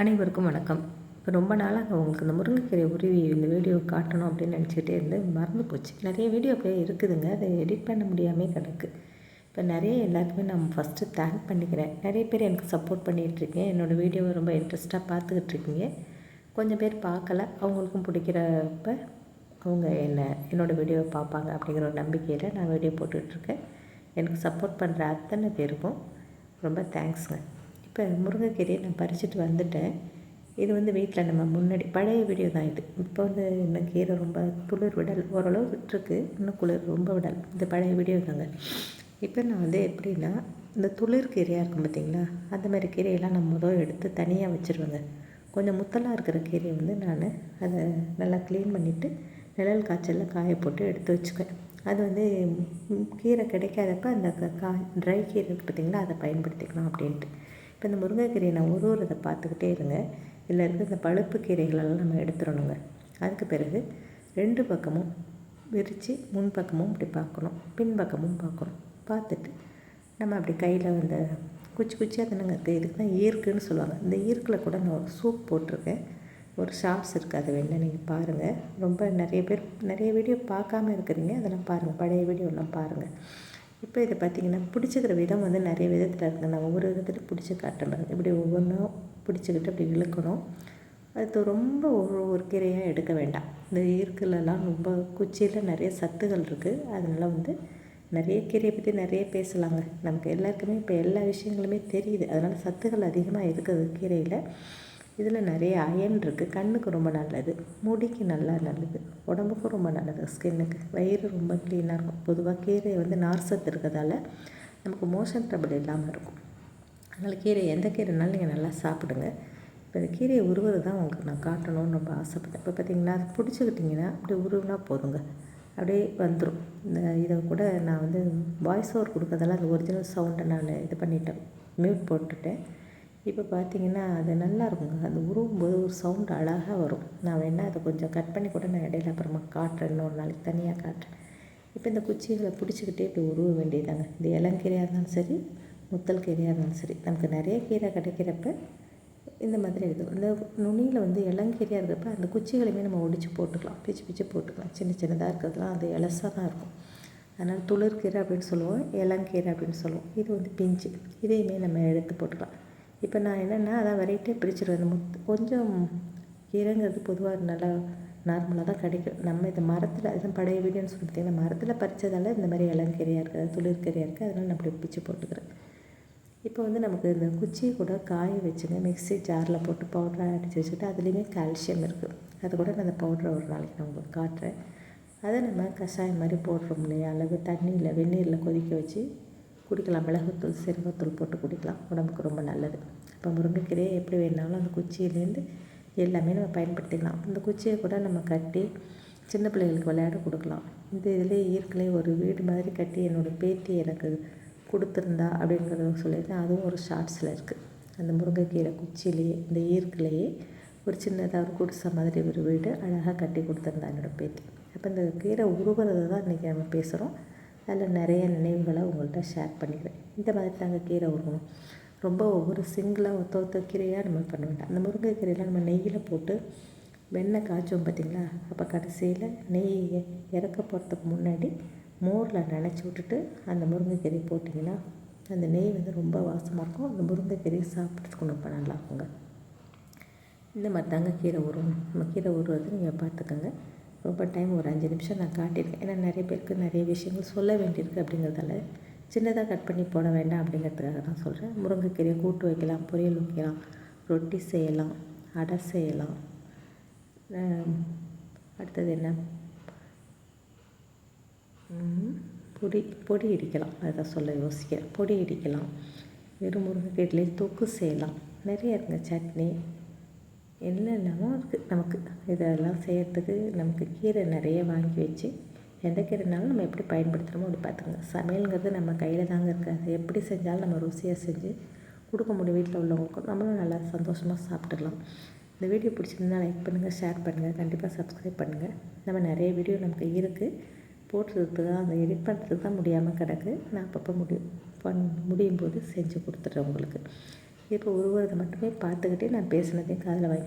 அனைவருக்கும் வணக்கம். இப்போ ரொம்ப நாளாக உங்களுக்கு இந்த முருங்கைக்கீரை உருவி இந்த வீடியோ காட்டணும் அப்படின்னு நினச்சிக்கிட்டே இருந்து மறந்து போச்சு. நிறைய வீடியோ அப்படியே இருக்குதுங்க. அதை எடிட் பண்ண முடியாமல் கிடக்கு இப்போ நிறைய எல்லாருக்குமே நான் ஃபஸ்ட்டு தேங்க் பண்ணிக்கிறேன். நிறைய பேர் எனக்கு சப்போர்ட் பண்ணிகிட்ருக்கேன் என்னோடய வீடியோவை ரொம்ப இன்ட்ரெஸ்ட்டாக பார்த்துக்கிட்டு இருக்கீங்க. கொஞ்சம் பேர் பார்க்கல. அவங்களுக்கும் பிடிக்கிறப்ப அவங்க என்ன என்னோடய வீடியோவை பார்ப்பாங்க அப்படிங்கிற ஒரு நம்பிக்கையில் நான் வீடியோ போட்டுட்ருக்கேன் எனக்கு சப்போர்ட் பண்ணுற அத்தனை பேருக்கும் ரொம்ப தேங்க்ஸுங்க இப்போ முருங்கைக்கீரையை நான் பறிச்சுட்டு வந்துட்டேன். இது வந்து வீட்டில் நம்ம முன்னாடி பழைய வீடியோ தான் இது. இப்போ வந்து இந்த கீரை ரொம்ப துளிர் விடல் ஓரளவு விட்டுருக்கு. இன்னும் குளிர் ரொம்ப விடல். இந்த பழைய வீடியோ தாங்க. இப்போ நான் வந்து எப்படின்னா இந்த துளிர் கீரையாக இருக்கும் பார்த்திங்களா? அந்த மாதிரி கீரையெல்லாம் நான் முதல் எடுத்து தனியாக வச்சுருவேங்க. கொஞ்சம் முத்தலாக இருக்கிற கீரையை வந்து நான் அதை நல்லா க்ளீன் பண்ணிவிட்டு நிழல் காய்ச்சலில் காய போட்டு எடுத்து வச்சுக்குவேன். அது வந்து கீரை கிடைக்காதப்ப அந்த காய் ட்ரை கீரை இருக்குது பார்த்திங்களா? அதை பயன்படுத்திக்கலாம் அப்படின்ட்டு. இப்போ இந்த முருங்கைக்கீரையை நான் ஒரு ஒரு இதை பார்த்துக்கிட்டே இருங்க. இதில் இருக்க இந்த பழுப்பு கீரைகளெல்லாம் நம்ம எடுத்துடணுங்க. அதுக்கு பிறகு ரெண்டு பக்கமும் விரித்து முன்பக்கமும் இப்படி பார்க்கணும். பின்பக்கமும் பார்க்கணும். பார்த்துட்டு நம்ம அப்படி கையில் அந்த குச்சி குச்சியாக தானேங்க இருக்குது இதுக்கு தான் ஈர்க்குன்னு சொல்லுவாங்க. இந்த ஈர்க்கில் கூட நான் ஒரு சூப் போட்டிருக்கேன். ஒரு ஷாப்ஸ் இருக்குது அது வேணால் நீங்கள் பாருங்கள் ரொம்ப நிறைய பேர் நிறைய வீடியோ பார்க்காம இருக்கிறீங்க. அதெல்லாம் பாருங்கள் பழைய வீடியோலாம் பாருங்கள் இப்போ இதை பார்த்திங்கன்னா பிடிச்சிக்கிற விதம் வந்து நிறைய விதத்தில் இருக்குது நம்ம ஒவ்வொரு விதத்தில் பிடிச்சி காட்டணும் இப்படி ஒவ்வொன்றும் பிடிச்சிக்கிட்டு அப்படி இழுக்கணும். அது ரொம்ப ஒரு ஒரு கீரையாக எடுக்க வேண்டாம். இந்த ஈர்க்கிலலாம் ரொம்ப குச்சியில் நிறைய சத்துகள் இருக்குது அதனால் வந்து நிறைய கீரையை பற்றி நிறைய பேசலாங்க. நமக்கு எல்லாருக்குமே இப்போ எல்லா விஷயங்களுமே தெரியுது. அதனால் சத்துகள் அதிகமாக இருக்குது கீரையில். இதில் நிறைய அயன் இருக்குது கண்ணுக்கு ரொம்ப நல்லது. முடிக்கு நல்லா நல்லது. உடம்புக்கும் ரொம்ப நல்லது. ஸ்கின்னுக்கு. வயிறு ரொம்ப க்ளீனாக இருக்கும். பொதுவாக கீரை வந்து நார் சத்து இருக்கிறதால நமக்கு மோஷன் ட்ரபிள் இல்லாமல் இருக்கும். அதனால் கீரை எந்த கீரைனாலும் நீங்கள் நல்லா சாப்பிடுங்க. இப்போ இந்த கீரையை உருவது தான் உங்களுக்கு நான் காட்டணும்னு ரொம்ப ஆசைப்பட்டேன் இப்போ பார்த்தீங்கன்னா அது பிடிச்சிக்கிட்டிங்கன்னா அப்படியே உருவினா போதுங்க. அப்படியே வந்துடும் இந்த இதை கூட நான் வந்து வாய்ஸ் ஓவர் கொடுக்கறதால அந்த ஒரிஜினல் சவுண்டை நான் இது பண்ணிட்டேன். மியூட் போட்டுட்டேன். இப்போ பார்த்தீங்கன்னா அது நல்லா இருக்குங்க அது உருவும் போது ஒரு சவுண்டு அழகாக வரும். நான் வேணால் அதை கொஞ்சம் கட் பண்ணி கூட நான் இடையில அப்புறமா காட்டுறேன். இன்னொரு நாளைக்கு தனியாக காட்டுறேன். இப்போ இந்த குச்சிகளை பிடிச்சிக்கிட்டே இப்படி உருவ வேண்டியதாங்க இந்த இளங்கீரையாக இருந்தாலும் சரி முத்தல் கீரையாக இருந்தாலும் சரி நமக்கு நிறைய கீரை கிடைக்கிறப்ப இந்த மாதிரி இருக்குது இந்த நுனியில் வந்து இளங்கீரையாக இருக்கிறப்ப அந்த குச்சிகளையுமே நம்ம ஒடிச்சு போட்டுக்கலாம். பிச்சு பிச்சு போட்டுக்கலாம். சின்ன சின்னதாக இருக்கிறதுலாம் அது இலசாக தான் இருக்கும். அதனால் துளிர்கீரை அப்படின்னு சொல்லுவோம் இளங்கீரை அப்படின்னு சொல்லுவோம். இது வந்து பிஞ்சு. இதையுமே நம்ம எடுத்து போட்டுக்கலாம். இப்போ நான் என்னென்னா அதான் வெரைட்டியாக பிரிச்சுருவேன். முத் கொஞ்சம் கீரைங்கிறது பொதுவாக நல்லா நார்மலாக தான் கிடைக்கும். நம்ம இந்த மரத்தில் அதுதான் பழைய வீடுன்னு சொல்லி பார்த்தீங்கன்னா மரத்தில் பறித்ததால இந்த மாதிரி இளங்கீரையாக இருக்குது துளிர்கீரையாக இருக்குது அதனால் நான் அப்படி பிச்சு போட்டுக்கிறேன். இப்போ வந்து நமக்கு இந்த குச்சி கூட காய வச்சுங்க. மிக்ஸி ஜாரில் போட்டு பவுடராக அடித்து வச்சுட்டு அதுலேயுமே கால்சியம் இருக்குது அது கூட நான் அந்த பவுடரை ஒரு நாளைக்கு நான் உங்களுக்கு காட்டுறேன். அதை நம்ம கஷாயம் மாதிரி போடுறோம் இல்லையா? அல்லது தண்ணியில் வெந்நீரில் கொதிக்க வச்சு குடிக்கலாம். மிளகுத்தூள் சிறுகத்தூள் போட்டு குடிக்கலாம். உடம்புக்கு ரொம்ப நல்லது. இப்போ முருங்கைக்கீரையை எப்படி வேணாலும் அந்த குச்சியிலேருந்து எல்லாமே நம்ம பயன்படுத்திக்கலாம். அந்த குச்சியை கூட நம்ம கட்டி சின்ன பிள்ளைகளுக்கு விளையாட கொடுக்கலாம். இந்த இதிலே இயற்கையிலே ஒரு வீடு மாதிரி கட்டி என்னோடய பேத்தி எனக்கு கொடுத்துருந்தா அப்படிங்கிறத சொல்லியிருந்தேன். அதுவும் ஒரு ஷார்ட்ஸில் இருக்குது அந்த முருங்கைக்கீரை குச்சியிலேயே இந்த ஈர்க்கிலேயே ஒரு சின்னதாக ஒரு குடிசை மாதிரி ஒரு வீடு அழகாக கட்டி கொடுத்துருந்தா என்னோடய பேத்தி. அப்போ இந்த கீரை உருவுறதை தான் இன்றைக்கி நம்ம பேசுகிறோம். அதில் நிறைய நினைவுகளை உங்கள்கிட்ட ஷேர் பண்ணிக்கிறேன். இந்த மாதிரி தாங்க கீரை உருவணும். ரொம்ப ஒவ்வொரு சிங்கிளாக ஒத்த ஒத்த கீரையாக நம்ம பண்ண வேண்டாம். அந்த முருங்கைக்கீரையெல்லாம் நம்ம நெய்யில் போட்டு வெண்ணெய் காய்ச்சோம் பார்த்திங்களா? அப்போ கடைசியில் நெய் இறக்க போகிறதுக்கு முன்னாடி மோரில் நினச்சி விட்டுட்டு அந்த முருங்கைக்கீரை போட்டிங்கன்னா அந்த நெய் வந்து ரொம்ப வாசமாக இருக்கும். அந்த முருங்கைக்கீரையை சாப்பிட்றதுக்கு ரொம்ப நல்லா இருக்குங்க. இந்த மாதிரி தாங்க கீரை உருவம் நம்ம கீரை உருவது நீங்கள் பார்த்துக்கோங்க. ரொம்ப டைம் ஒரு அஞ்சு நிமிஷம் நான் காட்டியிருக்கேன். ஏன்னா நிறைய பேருக்கு நிறைய விஷயங்கள் சொல்ல வேண்டியிருக்கு அப்படிங்கிறதால சின்னதாக கட் பண்ணி போட வேண்டாம் அப்படிங்கிறதுக்காக தான் சொல்கிறேன் முருங்கைக்கீரையை கூட்டு வைக்கலாம் பொரியல் வைக்கலாம் ரொட்டி செய்யலாம் அடை செய்யலாம். அடுத்தது என்ன? பொடி பொடி இடிக்கலாம். அதை சொல்ல யோசிக்கிறேன். பொடி இடிக்கலாம். வெறும் முருங்கைக்கீரையிலே தொக்கு செய்யலாம். நிறைய இருக்குங்க. சட்னி என்னென்னமோ இருக்குது நமக்கு. இதெல்லாம் செய்கிறதுக்கு நமக்கு கீரை நிறைய வாங்கி வச்சு எந்த கீரைனாலும் நம்ம எப்படி பயன்படுத்துகிறோமோ அப்படி பார்த்துக்கோங்க. சமையலுங்கிறது நம்ம கையில் தாங்க இருக்காது எப்படி செஞ்சாலும் நம்ம ருசியாக செஞ்சு கொடுக்க முடியும் வீட்டில் உள்ளவங்களுக்கும் நம்மளும் நல்லா சந்தோஷமாக சாப்பிட்டுக்கலாம். இந்த வீடியோ பிடிச்சிருந்தா லைக் பண்ணுங்கள் ஷேர் பண்ணுங்கள் கண்டிப்பாக சப்ஸ்கிரைப் பண்ணுங்கள் நம்ம நிறைய வீடியோ நமக்கு இருக்குது போட்டுறதுக்கு தான் அந்த எடிட் பண்ணுறதுக்கு தான் முடியாமல் கிடக்கு. நான் அப்பப்போ முடியும் பண் முடியும் போது செஞ்சு கொடுத்துட்றேன் உங்களுக்கு. இப்போ உருவத்தை மட்டுமே பார்த்துக்கிட்டே நான் பேசினதையும் காதில் வாங்கி